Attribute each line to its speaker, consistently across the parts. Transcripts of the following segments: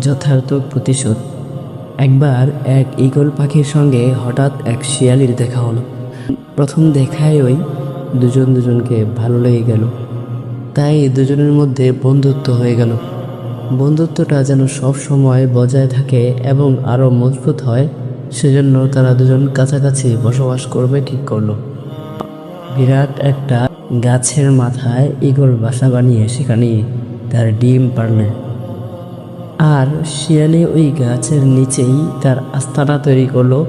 Speaker 1: যথার্থ প্রতিশোধ। একবার এক ঈগল পাখির সঙ্গে হঠাৎ এক শিয়ালির দেখা হলো। প্রথম দেখায় ওই দুজন দুজনকে ভালো লেগে গেল। তাই দুজনের মধ্যে বন্ধুত্ব হয়ে গেল। বন্ধুত্বটা যেন সব সময় বজায় থাকে এবং আরও মজবুত হয়, সেজন্য তারা দুজন কাছাকাছি বসবাস করবে ঠিক করল। বিরাট একটা গাছের মাথায় ঈগল বাসা বানিয়ে সেখানে তার ডিম পারলেন আর শিয়ালে ওই গাছের নিচেই তার আস্তানা তৈরি করল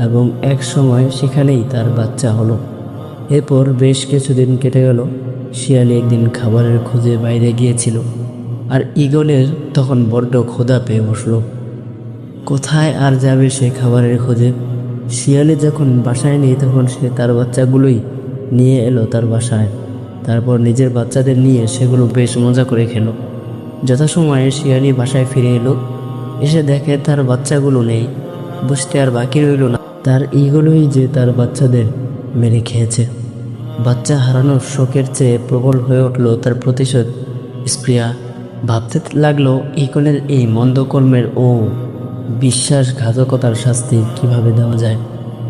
Speaker 1: এবং এক সময় সেখানেই তার বাচ্চা হলো। এরপর বেশ কিছুদিন কেটে গেল। শিয়ালি একদিন খাবারের খোঁজে বাইরে গিয়েছিল আর ঈগলের তখন বড্ড ক্ষুধা পেয়ে বসল। কোথায় আর যাবে সে খাবারের খোঁজে? শিয়ালে যখন বাসায় নেই তখন সে তার বাচ্চাগুলোই নিয়ে এলো তার বাসায়। তারপর নিজের বাচ্চাদের নিয়ে সেগুলো বেশ মজা করে খেলো। যথাসময়ে শিয়ালি বাসায় ফিরে এলো। এসে দেখে তার বাচ্চাগুলো নেই। বুঝতে আর বাকি রইল না। তার এইগুলোই যে তার বাচ্চাদের মেরে খেয়েছে। বাচ্চা হারানোর শোকের চেয়ে প্রবল হয়ে উঠল তার প্রতিশোধ। স্প্রিয়া, ভাবতে লাগল ইকনের এই মন্দকর্মের ও বিশ্বাসঘাতকতার শাস্তি কীভাবে দেওয়া যায়।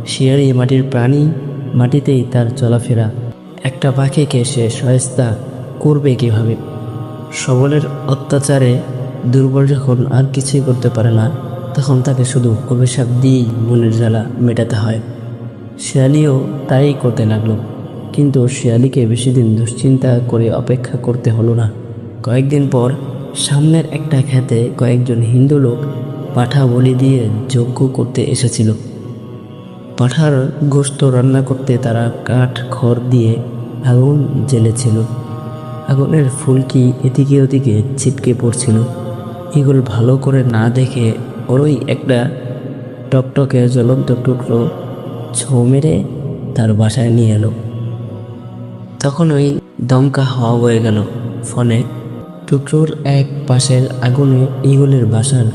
Speaker 1: শিয়ারি মাটির প্রাণী, মাটিতেই তার চলাফেরা। একটা পাখিকে সে সহায়তা করবে কীভাবে? সবলের অত্যাচারে দুর্বল যখন আর কিছুই করতে পারে না, তখন তাকে শুধু অভিশাপ দিয়েই মনের জ্বালা মেটাতে হয়। শিয়ালিও তাই করতে লাগল, কিন্তু শিয়ালিকে বেশি দিন দুশ্চিন্তা করে অপেক্ষা করতে হলো না। কয়েকদিন পর সামনের একটা খেতে কয়েকজন হিন্দু লোক পাঠা বলি দিয়ে যজ্ঞ করতে এসেছিল। পাঠার গোস্ত রান্না করতে তারা কাঠ খড় দিয়ে আগুন জ্বেলেছিল। আগুনের ফুলকি এদিকে ওদিকে ছিটকে পড়ছিল? এগুলো ভালো করে না দেখে ওরই একটা টকটকে জ্বলন্ত টুকরো ছো মেরে তার বাসায় নিয়ে এলো। তখন ওই দমকা হাওয়া হয়ে গেল ফলে টুকরোর এক পাশের আগুনে ইগলের বাসার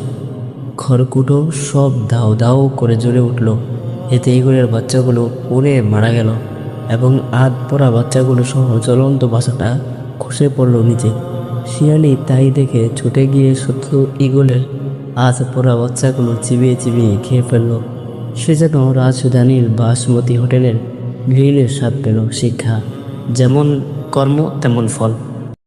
Speaker 1: খড়কুটো সব দাও দাও করে জ্বলে উঠল। এতে ইগলের বাচ্চাগুলো উড়ে মারা গেল এবং আধ পড়া বাচ্চাগুলো সহ জ্বলন্ত বাসাটা খসে পড়ল নিচে শিয়ালি তাই দেখে ছুটে গিয়ে শত্রু ইগলের আজ পড়া বাচ্চাগুলো চিবিয়ে চিবিয়ে খেয়ে ফেলল। সে যেন রাজধানীর বাসমতি হোটেলের গ্রিলের স্বাদ পেল শিক্ষা। যেমন কর্ম, তেমন ফল।